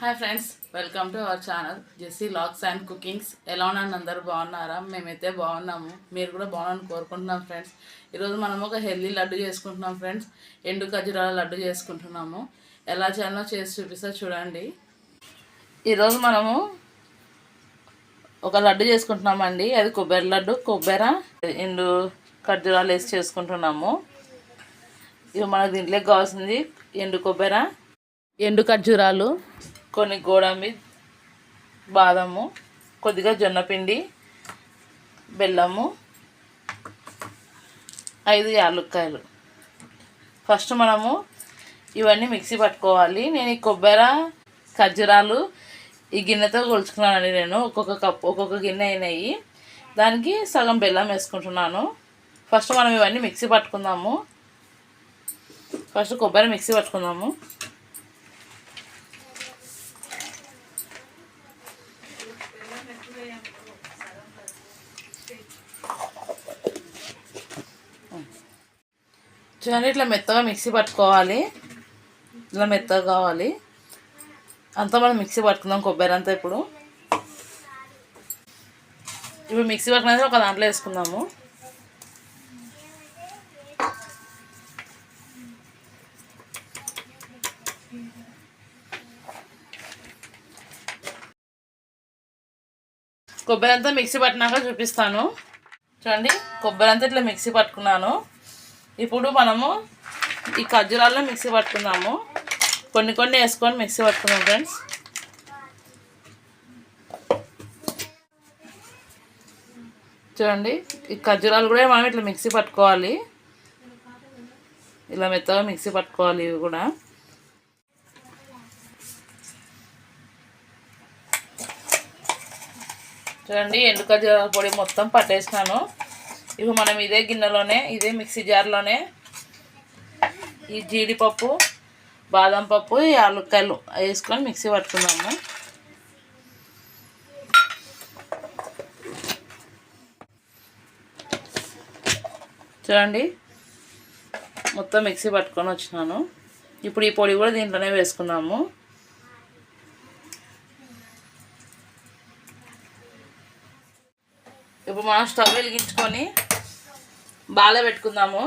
Hi friends welcome to our channel Jessie locks and cookings ఎలా ఉన్నాను అందరూ బాగున్నారా? మేమైతే బాగున్నాము. మీరు కూడా బాగున్నాను కోరుకుంటున్నాం ఫ్రెండ్స్ ఈరోజు మనం ఒక హెల్దీ లడ్డు చేసుకుంటున్నాం ఫ్రెండ్స్ ఎండు ఖజురాల లడ్డు చేసుకుంటున్నాము. ఎలా చేయాలో చేసి చూపిస్తా చూడండి. ఈరోజు మనము ఒక లడ్డు చేసుకుంటున్నామండి. అది కొబ్బరి లడ్డు కొబ్బరి ఎండు ఖర్జూరాలు వేసి చేసుకుంటున్నాము. ఇవి మనకు దీంట్లోకి కావాల్సింది ఎండు కొబ్బరి ఎండు ఖర్జూరాలు. కొన్ని గోడంబి బాదము కొద్దిగా జొన్నపిండి బెల్లము ఐదు యాలుక్కాయలు. ఫస్ట్ మనము ఇవన్నీ మిక్సీ పట్టుకోవాలి. నేను ఈ కొబ్బరి ఖర్జూరాలు ఈ గిన్నెతో కొలుచుకున్నానండి నేను. ఒక్కొక్క కప్ ఒక్కొక్క గిన్నె అయినాయి. దానికి సగం బెల్లం వేసుకుంటున్నాను. ఫస్ట్ మనం ఇవన్నీ మిక్సీ పట్టుకుందాము. ఫస్ట్ కొబ్బరి మిక్సీ పట్టుకుందాము. చూడండి ఇట్లా మెత్తగా మిక్సీ పట్టుకోవాలి. ఇట్లా మెత్తగా కావాలి. అంతా మనం మిక్సీ పట్టుకుందాం కొబ్బరి అంతా ఇప్పుడు. ఇప్పుడు మిక్సీ పట్టుకునేది ఒక దాంట్లో వేసుకుందాము. కొబ్బరి అంతా మిక్సీ పట్టినాక చూపిస్తాను. చూడండి కొబ్బరి అంతా ఇట్లా మిక్సీ పట్టుకున్నాను. ఇప్పుడు మనము ఈ ఖర్జూరాల్లో మిక్సీ పట్టుకున్నాము కొన్ని కొన్ని వేసుకొని మిక్సీ పట్టుకున్నాం ఫ్రెండ్స్. చూడండి ఈ ఖర్జూరాలు కూడా మనం ఇట్లా మిక్సీ పట్టుకోవాలి. ఇలా మెత్తగా మిక్సీ పట్టుకోవాలి ఇవి కూడా. చూడండి ఎండు ఖర్జూరాల పొడి మొత్తం పట్టేసినాను. ఇవి మనం ఇదే గిన్నెలోనే ఇదే మిక్సీ జార్లోనే ఈ జీడిపప్పు బాదం పప్పు ఈ యాలక్కాయలు వేసుకొని మిక్సీ పట్టుకుందాము. చూడండి మొత్తం మిక్సీ పట్టుకొని వచ్చినాను. ఇప్పుడు ఈ పొడి కూడా దీంట్లోనే వేసుకున్నాము ఇప్పుడు మనం స్టవ్ వెలిగించుకొని బాగా పెట్టుకుందాము.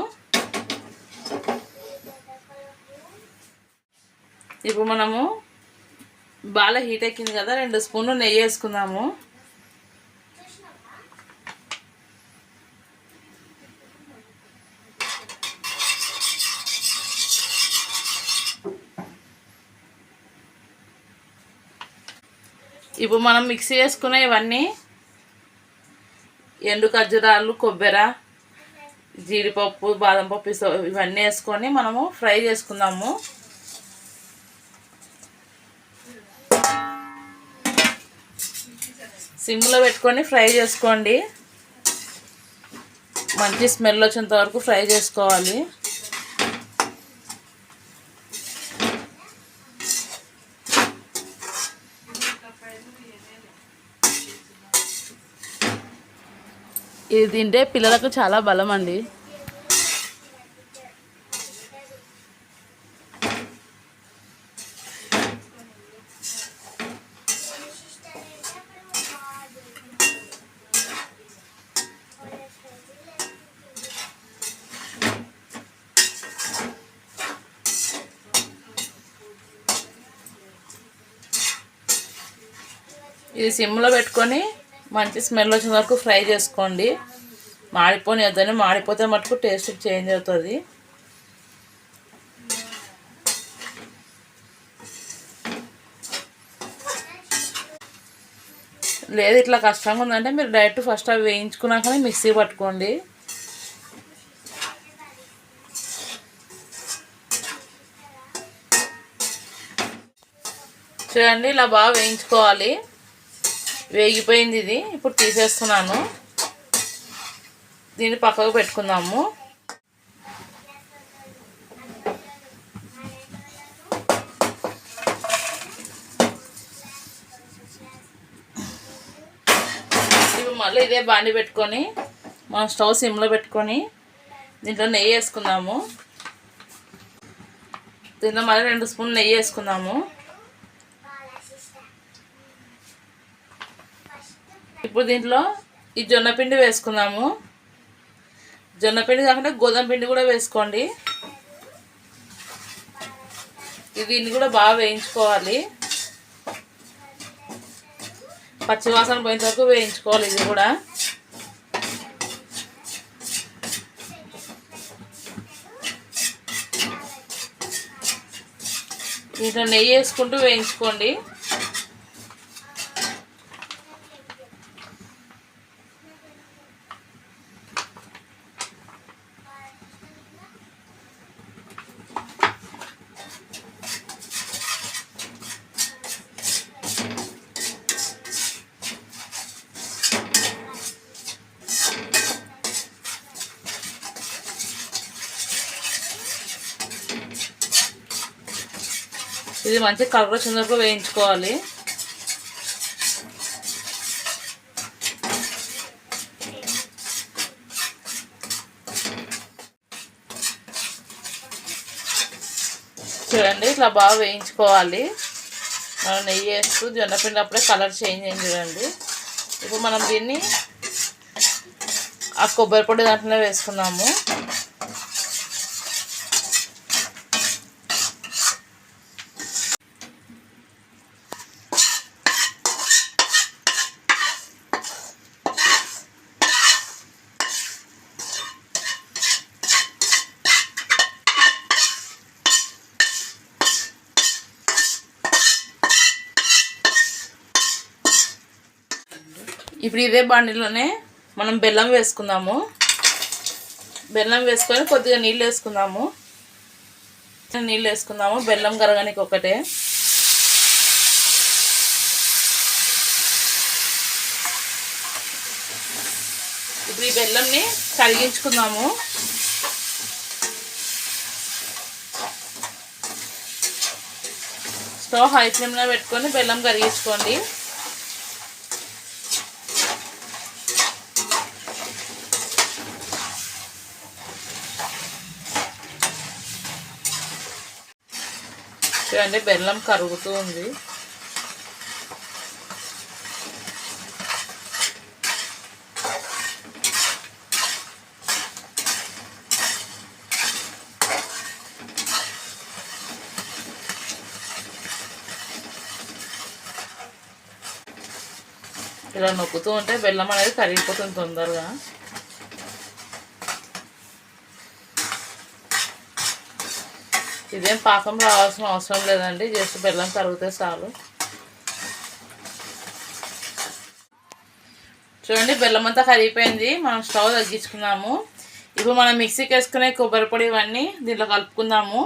ఇప్పుడు మనము బాగా హీట్ ఎక్కింది కదా రెండు స్పూన్లు నెయ్యి వేసుకుందాము. ఇప్పుడు మనం మిక్సీ వేసుకున్న ఇవన్నీ ఎండు ఖర్జూరాలు కొబ్బరి జీడిపప్పు బాదం పప్పు ఇవన్నీ వేసుకొని మనము ఫ్రై చేసుకుందాము. సిమ్లో పెట్టుకొని ఫ్రై చేసుకోండి. మంచి స్మెల్ వచ్చేంత వరకు ఫ్రై చేసుకోవాలి. ఇది తింటే పిల్లలకు చాలా బలం అండి ఇది సిమ్లో పెట్టుకొని మంచి స్మెల్ వచ్చిన వరకు ఫ్రై చేసుకోండి. మాడిపోని వద్దని మాడిపోతే మటుకు టేస్ట్ చేంజ్ అవుతుంది. లేదు ఇట్లా కష్టంగా ఉందంటే మీరు డైరెక్ట్ ఫస్ట్ అవి వేయించుకున్నాకనే మిక్సీ పట్టుకోండి. చూడండి ఇలా బాగా వేయించుకోవాలి. వేగిపోయింది ఇది. ఇప్పుడు తీసేస్తున్నాను. దీన్ని పక్కకు పెట్టుకుందాము. ఇప్పుడు మళ్ళీ ఇదే బాండి పెట్టుకొని మనం స్టవ్ సిమ్లో పెట్టుకొని దీంట్లో నెయ్యి వేసుకుందాము. దీంట్లో మళ్ళీ రెండు స్పూన్లు నెయ్యి వేసుకుందాము. ఇప్పుడు దీంట్లో ఈ జొన్న పిండి వేసుకుందాము. జొన్న పిండి కాకుండా గోధుమ పిండి కూడా వేసుకోండి. దీన్ని కూడా బాగా వేయించుకోవాలి. పచ్చివాసన పోయేంత వరకు వేయించుకోవాలి ఇది కూడా. దీంట్లో నెయ్యి వేసుకుంటూ వేయించుకోండి. ఇది మంచి కలర్ వచ్చినప్పుడు వేయించుకోవాలి. చూడండి ఇట్లా బాగా వేయించుకోవాలి. మనం నెయ్యి వేస్తూ జొన్నపిండి అప్పుడే కలర్ చేంజ్ అయింది చూడండి. ఇప్పుడు మనం దీన్ని ఆ కొబ్బరి పొడి దాంట్లో వేసుకున్నాము ఇప్పుడు ఇదే బాండీలోనే మనం బెల్లం వేసుకుందాము. బెల్లం వేసుకొని కొద్దిగా నీళ్ళు వేసుకుందాము. నీళ్ళు వేసుకుందాము. బెల్లం కరగడానికి ఒకటే. ఇప్పుడు ఈ బెల్లంని కరిగించుకుందాము. స్టవ్ హై ఫ్లేమ్లో పెట్టుకొని బెల్లం కరిగించుకోండి. చూడండి బెల్లం కరుగుతూ ఉంది. ఇలా నొక్కుతూ ఉంటే బెల్లం అనేది కరిగిపోతుంది తొందరగా. ఇదేం పాకం రావాల్సిన అవసరం లేదండి జస్ట్ బెల్లం కరిగితే చాలు. చూడండి బెల్లం అంతా కరిగిపోయింది మనం స్టవ్ తగ్గించుకున్నాము. ఇప్పుడు మనం మిక్సీకి వేసుకునే కొబ్బరి పొడి ఇవన్నీ దీంట్లో కలుపుకుందాము.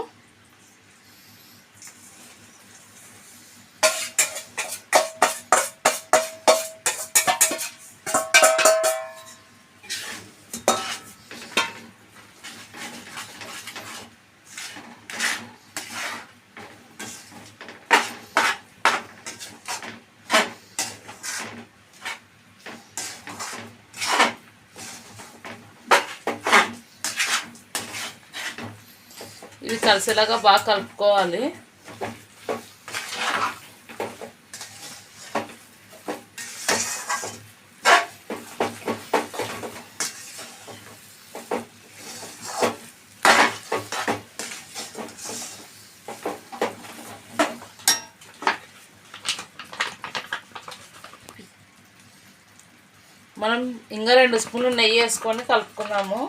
ఇది కలిసేలాగా బాగా కలుపుకోవాలి. మనం ఇంకా రెండు స్పూన్లు నెయ్యి వేసుకొని కలుపుకుందాము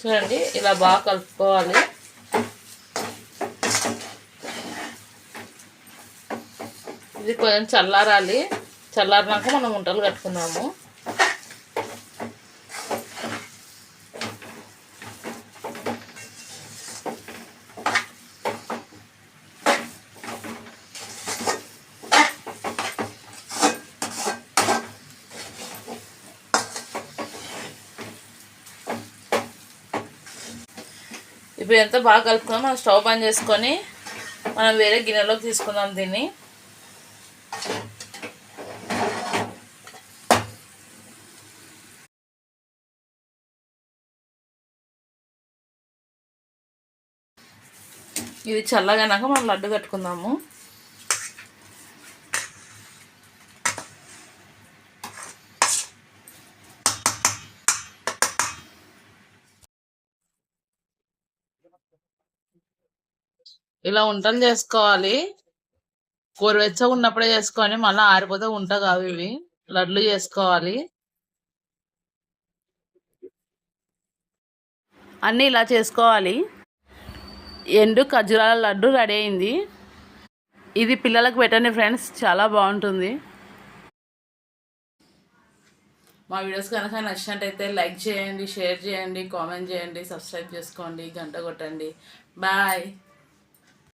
చూడండి ఇలా బాగా కలుపుకోవాలి. ఇది కొంచెం చల్లారాలి. చల్లారినాక మనం వంటలు కట్టుకున్నాము ఇప్పుడు ఎంత బాగా కలుపుకున్నాం మనం స్టవ్ బంద్ చేసుకొని మనం వేరే గిన్నెలోకి తీసుకుందాం దీన్ని. ఇది చల్లగానాక మనం లడ్డు కట్టుకుందాము. ఇలా వంటలు చేసుకోవాలి. గోరువెచ్చగా ఉన్నప్పుడే చేసుకొని మళ్ళీ ఆరిపోతే ఉంట కావు ఇవి. లడ్లు చేసుకోవాలి. అన్నీ ఇలా చేసుకోవాలి. ఎండు ఖర్జూరాల లడ్డు రెడీ అయింది. ఇది పిల్లలకు పెట్టండి ఫ్రెండ్స్ చాలా బాగుంటుంది. మా వీడియోస్ కనుక నచ్చినట్టయితే లైక్ చేయండి షేర్ చేయండి కామెంట్ చేయండి సబ్స్క్రైబ్ చేసుకోండి గంట కొట్టండి. బాయ్.